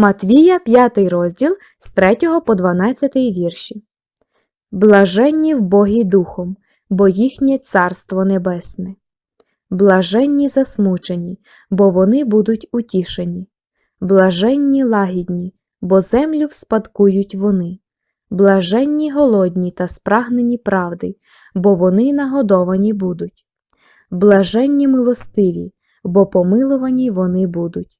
Матвія, 5 розділ з 3 по 12 вірші. Блаженні в Богі духом, бо їхнє царство небесне. Блаженні засмучені, бо вони будуть утішені. Блаженні лагідні, бо землю вспадкують вони. Блаженні голодні та спрагнені правди, бо вони нагодовані будуть. Блаженні милостиві, бо помилувані вони будуть.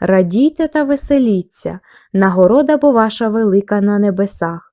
Радійте та веселіться, нагорода бо ваша велика на небесах,